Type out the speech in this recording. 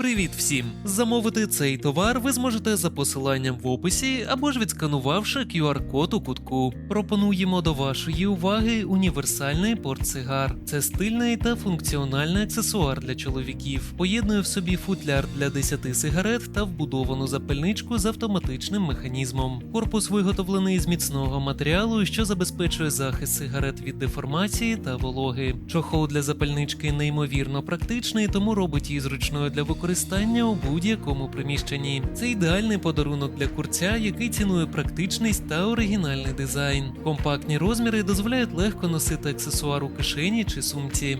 Привіт всім! Замовити цей товар ви зможете за посиланням в описі або ж відсканувавши QR-код у кутку. Пропонуємо до вашої уваги універсальний портсигар. Це стильний та функціональний аксесуар для чоловіків. Поєднує в собі футляр для 10 сигарет та вбудовану запальничку з автоматичним механізмом. Корпус виготовлений з міцного матеріалу, що забезпечує захист сигарет від деформації та вологи. Чохол для запальнички неймовірно практичний, тому робить її зручною для використання у будь-якому приміщенні. Це ідеальний подарунок для курця, який цінує практичність та оригінальний дизайн. Компактні розміри дозволяють легко носити аксесуар у кишені чи сумці.